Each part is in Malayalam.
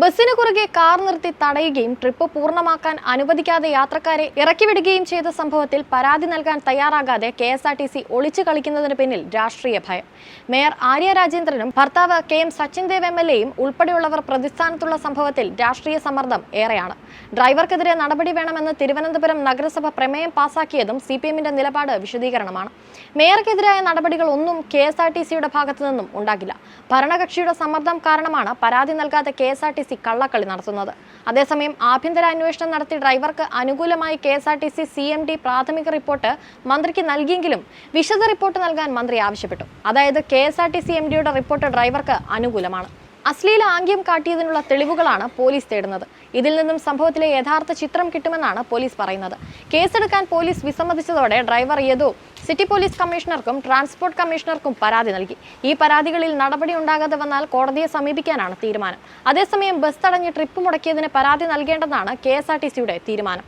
ബസ്സിന് കുറുകെ കാർ നിർത്തി തടയുകയും ട്രിപ്പ് പൂർണമാക്കാൻ അനുവദിക്കാതെ യാത്രക്കാരെ ഇറക്കിവിടുകയും ചെയ്ത സംഭവത്തിൽ പരാതി നൽകാൻ തയ്യാറാകാതെ K S R T C ഒളിച്ചു കളിക്കുന്നതിന് പിന്നിൽ രാഷ്ട്രീയ ഭയം. മേയർ ആര്യ രാജേന്ദ്രനും ഭർത്താവ് K M Sachin Dev M L എയും ഉൾപ്പെടെയുള്ളവർ പ്രതിസ്ഥാനത്തുള്ള സംഭവത്തിൽ രാഷ്ട്രീയ സമ്മർദ്ദം ഏറെയാണ്. ഡ്രൈവർക്കെതിരെ നടപടി വേണമെന്ന് തിരുവനന്തപുരം നഗരസഭ പ്രമേയം പാസാക്കിയതും സി പി എമ്മിന്റെ നിലപാട് വിശദീകരണമാണ്. മേയർക്കെതിരായ നടപടികൾ ഒന്നും കെ എസ് ആർ ടി സിയുടെ ഭാഗത്തു നിന്നും ഉണ്ടാകില്ല. ഭരണകക്ഷിയുടെ സമ്മർദ്ദം കാരണമാണ് പരാതി നൽകാതെ K S R T C കള്ളക്കളി നടത്തുന്നത്. അതേസമയം ആഭ്യന്തര അന്വേഷണം നടത്തി ഡ്രൈവർക്ക് അനുകൂലമായി K S R T C C M D പ്രാഥമിക റിപ്പോർട്ട് മന്ത്രിക്ക് നൽകിയെങ്കിലും വിശദ റിപ്പോർട്ട് നൽകാൻ മന്ത്രി ആവശ്യപ്പെട്ടു. അതായത് K S R T C M ഡിയുടെ റിപ്പോർട്ട് ഡ്രൈവർക്ക് അനുകൂലമാണ്. അശ്ലീല ആംഗ്യം കാട്ടിയതിനുള്ള തെളിവുകളാണ് പോലീസ് തേടുന്നത്. ഇതിൽ നിന്നും സംഭവത്തിലെ യഥാർത്ഥ ചിത്രം കിട്ടുമെന്നാണ് പോലീസ് പറയുന്നത്. കേസെടുക്കാൻ പോലീസ് വിസമ്മതിച്ചതോടെ ഡ്രൈവർ യദു സിറ്റി പോലീസ് കമ്മീഷണർക്കും ട്രാൻസ്പോർട്ട് കമ്മീഷണർക്കും പരാതി നൽകി. ഈ പരാതികളിൽ നടപടി ഉണ്ടാകാതെ വന്നാൽ കോടതിയെ സമീപിക്കാനാണ് തീരുമാനം. അതേസമയം ബസ് തടഞ്ഞ് ട്രിപ്പ് മുടക്കിയതിന് പരാതി നൽകേണ്ടെന്നാണ് കെ തീരുമാനം.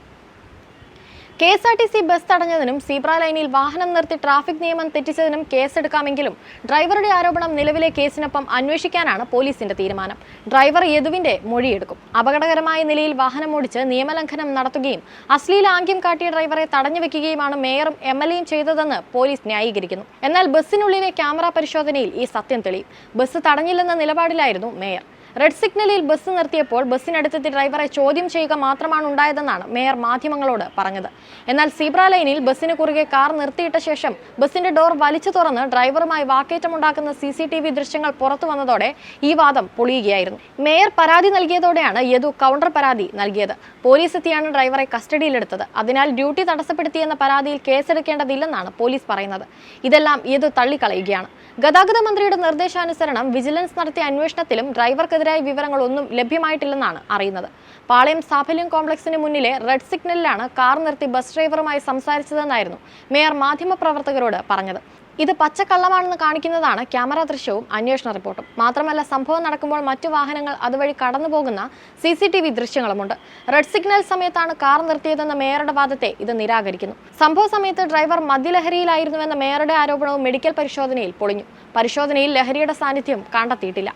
K S R T C bus തടഞ്ഞതിനും zebra ലൈനിൽ വാഹനം നിർത്തി ട്രാഫിക് നിയമം തെറ്റിച്ചതിനും കേസെടുക്കാമെങ്കിലും ഡ്രൈവറുടെ ആരോപണം നിലവിലെ കേസിനൊപ്പം അന്വേഷിക്കാനാണ് പോലീസിന്റെ തീരുമാനം. ഡ്രൈവർ യദുവിന്റെ മൊഴിയെടുക്കും. അപകടകരമായ നിലയിൽ വാഹനം ഓടിച്ച് നിയമലംഘനം നടത്തുകയും അശ്ലീല ആംഗ്യം കാട്ടിയ ഡ്രൈവറെ തടഞ്ഞു വെക്കുകയുമാണ് മേയറും എം എൽ എയും ചെയ്തതെന്ന് പോലീസ് ന്യായീകരിക്കുന്നു. എന്നാൽ ബസ്സിനുള്ളിലെ ക്യാമറ പരിശോധനയിൽ ഈ സത്യം തെളിയും. ബസ് തടഞ്ഞില്ലെന്ന നിലപാടിലായിരുന്നു മേയർ. റെഡ് സിഗ്നലിൽ ബസ് നിർത്തിയപ്പോൾ ബസ്സിനടുത്തെത്തി ഡ്രൈവറെ ചോദ്യം ചെയ്യുക മാത്രമാണ് ഉണ്ടായതെന്നാണ് മേയർ മാധ്യമങ്ങളോട് പറഞ്ഞത്. എന്നാൽ സീബ്ര ലൈനിൽ ബസ്സിന് കുറുകെ കാർ നിർത്തിയിട്ട ശേഷം ബസ്സിന്റെ ഡോർ വലിച്ചു തുറന്ന് ഡ്രൈവറുമായി വാക്കേറ്റമുണ്ടാക്കുന്ന സി സി ടി വി ദൃശ്യങ്ങൾ പുറത്തു വന്നതോടെ ഈ വാദം പൊളിയുകയായിരുന്നു. മേയർ പരാതി നൽകിയതോടെയാണ് യദു കൗണ്ടർ പരാതി നൽകിയത്. പോലീസ് എത്തിയാണ് ഡ്രൈവറെ കസ്റ്റഡിയിലെടുത്തത്. അതിനാൽ ഡ്യൂട്ടി തടസ്സപ്പെടുത്തിയെന്ന പരാതിയിൽ കേസെടുക്കേണ്ടതില്ലെന്നാണ് പോലീസ് പറയുന്നത്. ഇതെല്ലാം യദു തള്ളിക്കളയുകയാണ്. ഗതാഗത മന്ത്രിയുടെ നിർദ്ദേശാനുസരണം വിജിലൻസ് നടത്തിയ അന്വേഷണത്തിലും ഡ്രൈവർക്കെതിരായ വിവരങ്ങളൊന്നും ലഭ്യമായിട്ടില്ലെന്നാണ് അറിയുന്നത്. പാളയം സാഫല്യം കോംപ്ലക്സിന് മുന്നിലെ റെഡ് സിഗ്നലിലാണ് കാർ നിർത്തി ബസ് ഡ്രൈവറുമായി സംസാരിച്ചതെന്നായിരുന്നു മേയർ മാധ്യമപ്രവർത്തകരോട് പറഞ്ഞത്. ഇത് പച്ചക്കള്ളമാണെന്ന് കാണിക്കുന്നതാണ് ക്യാമറ ദൃശ്യവും അന്വേഷണ റിപ്പോർട്ടും. മാത്രമല്ല സംഭവം നടക്കുമ്പോൾ മറ്റു വാഹനങ്ങൾ അതുവഴി കടന്നു പോകുന്ന സി സി ടി വി ദൃശ്യങ്ങളുമുണ്ട്. റെഡ് സിഗ്നൽ സമയത്താണ് കാർ നിർത്തിയതെന്ന മേയറുടെ വാദത്തെ ഇത് നിരാകരിക്കുന്നു. സംഭവ സമയത്ത് ഡ്രൈവർ മദ്യലഹരിയിലായിരുന്നുവെന്ന മേയറുടെ ആരോപണവും മെഡിക്കൽ പരിശോധനയിൽ പൊളിഞ്ഞു. പരിശോധനയിൽ ലഹരിയുടെ സാന്നിധ്യം കണ്ടെത്തിയിട്ടില്ല.